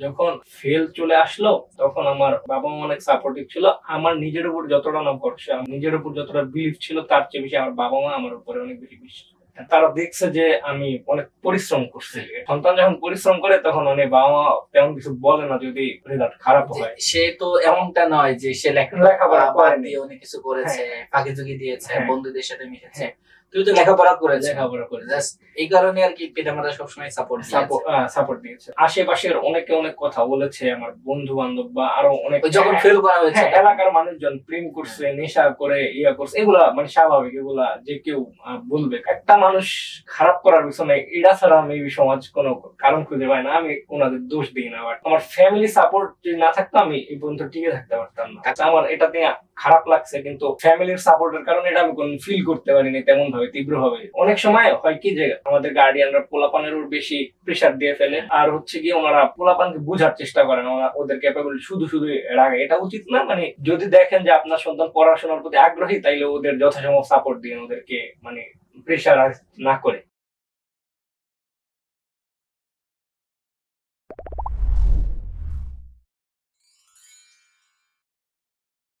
যখন ফেল চলে আসলো তখন আমার বাবা মা অনেক সাপোর্টিভ ছিল। আমার নিজের উপর যতটা না ভরসা নিজের উপর যতটা বিলিভ ছিল তার চেয়ে বেশি আমার বাবা মা আমার উপরে অনেক বেশি বিশ্বাস তারা দেখছে যে আমি অনেক পরিশ্রম করছি। সন্তান যখন পরিশ্রম করে তখন অনেক বাবা মা তেমন কিছু বলে না যদি রেজাল্ট খারাপ হয়। সে তো এমনটা নয় যে সে লেখাপড়া বাদ করেনি। দিয়ে অনেক কিছু করেছে ফাঁকি ঝুঁকি দিয়েছে হ্যাঁ। বন্ধুদের সাথে মিশেছে। তুই তো লেখাপড়া করে লেখাপড়া করে Just এই কারণে আর কি পিতামাতা সবসময় সাপোর্ট সাপোর্ট দিয়েছে আশেপাশের অনেকে অনেক কথা বলেছে আমার বন্ধু বান্ধব বা আরও অনেক যখন ফেল করা হয়েছে হ্যাঁ, এলাকার মানুষজন প্রেম করছে নেশা করে ইয়া করছে এগুলা মানে স্বাভাবিক এগুলা যে কেউ বলবে। একটা মানুষ খারাপ করার পিছনে এটা ছাড়া আমি সমাজ কোনো কারণ খুঁজে পাই না আমি ওনাদের দোষ দিই না বাট আমার ফ্যামিলি সাপোর্ট যদি না থাকতো আমি এই পর্যন্ত টিকে থাকতে পারতাম না। আচ্ছা, আমার এটা নিয়ে খারাপ লাগছে কিন্তু ফ্যামিলির সাপোর্টের কারণে এটা আমি কোন ফিল করতে পারিনি তেমন ভাবে তীব্র ভাবে অনেক সময় হয় কি যে আমাদের গার্ডিয়ানরা পোলাপানের উপর বেশি প্রেশার দিয়ে ফেলে আর হচ্ছে কি ওনারা পোলাপানকে বোঝার চেষ্টা করেন ওরা ওদের ক্যাপাবল শুধু শুধু রাগে এটা উচিত না মানে যদি দেখেন যে আপনার সন্তান পড়াশোনার প্রতি আগ্রহী তাইলে ওদের যথাসম্ভব সাপোর্ট দিন ওদেরকে মানে প্রেশার না করে।